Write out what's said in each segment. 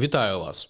Вітаю вас!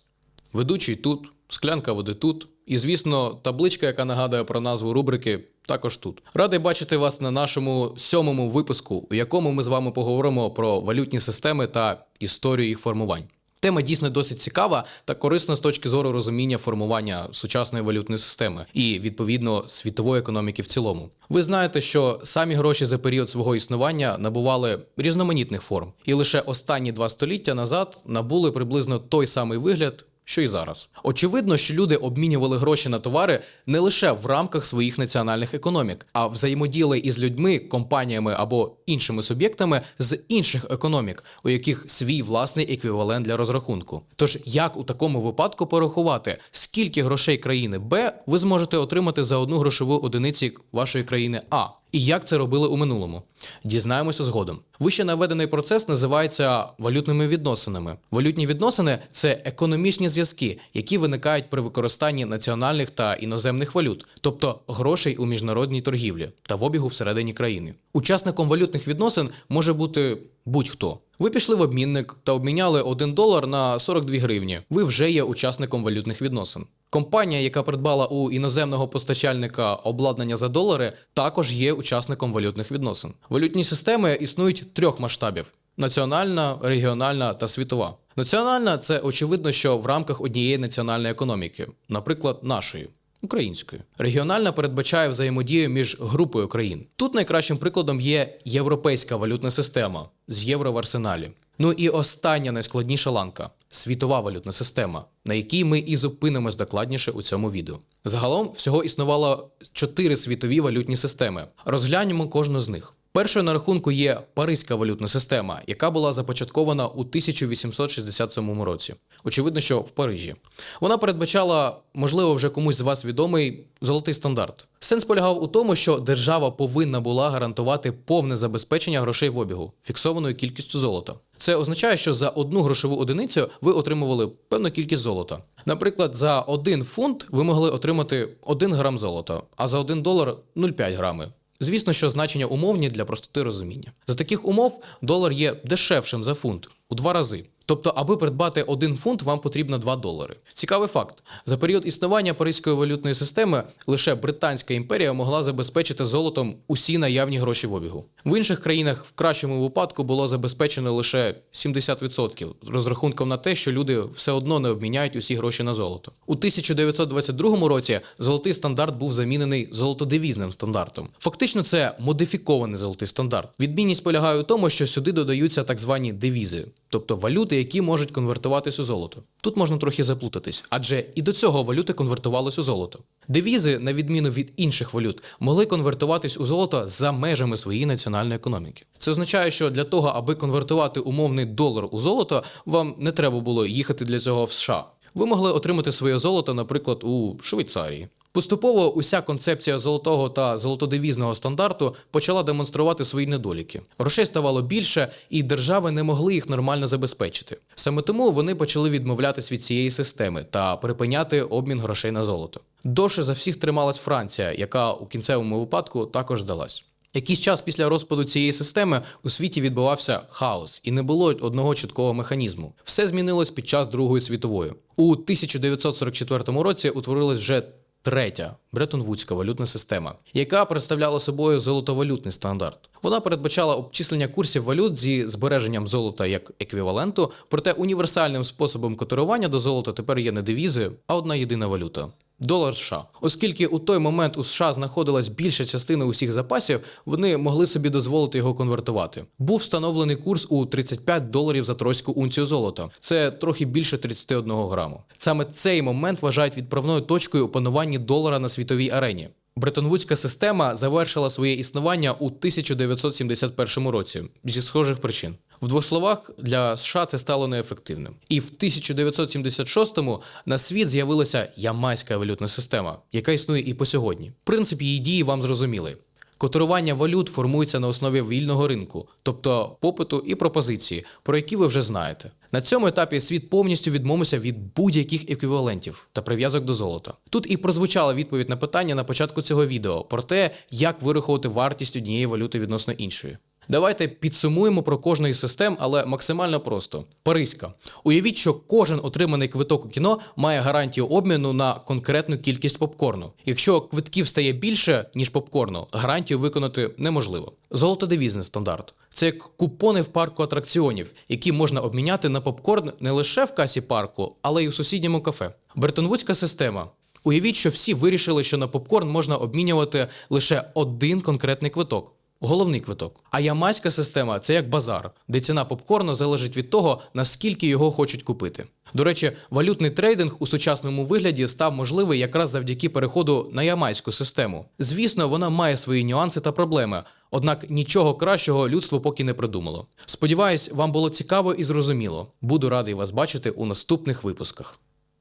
Ведучий тут, склянка води тут. І, звісно, табличка, яка нагадує про назву рубрики, також тут. Радий бачити вас на нашому сьомому випуску, у якому ми з вами поговоримо про валютні системи та історію їх формувань. Тема дійсно досить цікава та корисна з точки зору розуміння формування сучасної валютної системи і відповідно світової економіки в цілому. Ви знаєте, що самі гроші за період свого існування набували різноманітних форм, і лише останні два століття назад набули приблизно той самий вигляд. Що й зараз. Очевидно, що люди обмінювали гроші на товари не лише в рамках своїх національних економік, а взаємодіяли із людьми, компаніями або іншими суб'єктами з інших економік, у яких свій власний еквівалент для розрахунку. Тож, як у такому випадку порахувати, скільки грошей країни Б ви зможете отримати за одну грошову одиниці вашої країни А? І як це робили у минулому? Дізнаємося згодом. Вище наведений процес називається валютними відносинами. Валютні відносини це економічні зв'язки, які виникають при використанні національних та іноземних валют, тобто грошей у міжнародній торгівлі та в обігу всередині країни. Учасником валютних відносин може бути будь-хто. Ви пішли в обмінник та обміняли 1 долар на 42 гривні. Ви вже є учасником валютних відносин. Компанія, яка придбала у іноземного постачальника обладнання за долари, також є учасником валютних відносин. Валютні системи існують трьох масштабів: національна, регіональна та світова. Національна це очевидно, що в рамках однієї національної економіки, наприклад, нашої. Українською регіональна передбачає взаємодію між групою країн. Тут найкращим прикладом є європейська валютна система з євро в арсеналі. Ну і остання найскладніша ланка світова валютна система, на якій ми і зупинимось докладніше у цьому відео. Загалом всього існувало чотири світові валютні системи. Розглянемо кожну з них. Першою на рахунку є Паризька валютна система, яка була започаткована у 1867 році. Очевидно, що в Парижі. Вона передбачала, можливо, вже комусь з вас відомий золотий стандарт. Сенс полягав у тому, що держава повинна була гарантувати повне забезпечення грошей в обігу фіксованою кількістю золота. Це означає, що за одну грошову одиницю ви отримували певну кількість золота. Наприклад, за один фунт ви могли отримати 1 грам золота, а за 1 долар 0,5 грами. Звісно, що значення умовні для простоти розуміння. За таких умов долар є дешевшим за фунт у два рази. Тобто, аби придбати один фунт, вам потрібно 2 долари. Цікавий факт: за період існування паризької валютної системи лише Британська імперія могла забезпечити золотом усі наявні гроші в обігу. В інших країнах в кращому випадку було забезпечено лише 70%, з розрахунком на те, що люди все одно не обміняють усі гроші на золото. У 1922 році золотий стандарт був замінений золотодевізним стандартом. Фактично, це модифікований золотий стандарт. Відмінність полягає у тому, що сюди додаються так звані девізи, тобто валюти, які можуть конвертуватись у золото. Тут можна трохи заплутатись, адже і до цього валюти конвертувались у золото. Девізи, на відміну від інших валют, могли конвертуватись у золото за межами своєї національної економіки. Це означає, що для того, аби конвертувати умовний долар у золото, вам не треба було їхати для цього в США. Ви могли отримати своє золото, наприклад, у Швейцарії. Поступово уся концепція золотого та золотодевізного стандарту почала демонструвати свої недоліки. Грошей ставало більше, і держави не могли їх нормально забезпечити. Саме тому вони почали відмовлятись від цієї системи та припиняти обмін грошей на золото. Довше за всіх трималась Франція, яка у кінцевому випадку також здалась. Якийсь час після розпаду цієї системи у світі відбувався хаос, і не було одного чіткого механізму. Все змінилось під час Другої світової. У 1944 році утворилась вже третя Бреттон-Вудська валютна система, яка представляла собою золотовалютний стандарт. Вона передбачала обчислення курсів валют зі збереженням золота як еквіваленту, проте універсальним способом котирування до золота тепер є не девізи, а одна єдина валюта. Долар США, оскільки у той момент у США знаходилась більша частина усіх запасів, вони могли собі дозволити його конвертувати. Був встановлений курс у 35 доларів за тройську унцію золота. Це трохи більше 31 граму. Саме цей момент вважають відправною точкою опанування долара на світовій арені. Бреттон-Вудська система завершила своє існування у 1971 році зі схожих причин. В двох словах для США це стало неефективним. І в 1976-му на світ з'явилася ямайська валютна система, яка існує і по сьогодні. Принцип її дії вам зрозумілий. Котирування валют формується на основі вільного ринку, тобто попиту і пропозиції, про які ви вже знаєте. На цьому етапі світ повністю відмовився від будь-яких еквівалентів та прив'язок до золота. Тут і прозвучала відповідь на питання на початку цього відео про те, як вирахувати вартість однієї валюти відносно іншої. Давайте підсумуємо про кожну систем, але максимально просто. Паризька. Уявіть, що кожен отриманий квиток у кіно має гарантію обміну на конкретну кількість попкорну. Якщо квитків стає більше, ніж попкорну, гарантію виконати неможливо. Золотодевізний стандарт. Це як купони в парку атракціонів, які можна обміняти на попкорн не лише в касі парку, але й у сусідньому кафе. Бреттон-Вудська система. Уявіть, що всі вирішили, що на попкорн можна обмінювати лише один конкретний квиток. Головний квиток. А ямайська система це як базар, де ціна попкорну залежить від того, наскільки його хочуть купити. До речі, валютний трейдинг у сучасному вигляді став можливий якраз завдяки переходу на ямайську систему. Звісно, вона має свої нюанси та проблеми, однак нічого кращого людство поки не придумало. Сподіваюсь, вам було цікаво і зрозуміло. Буду радий вас бачити у наступних випусках.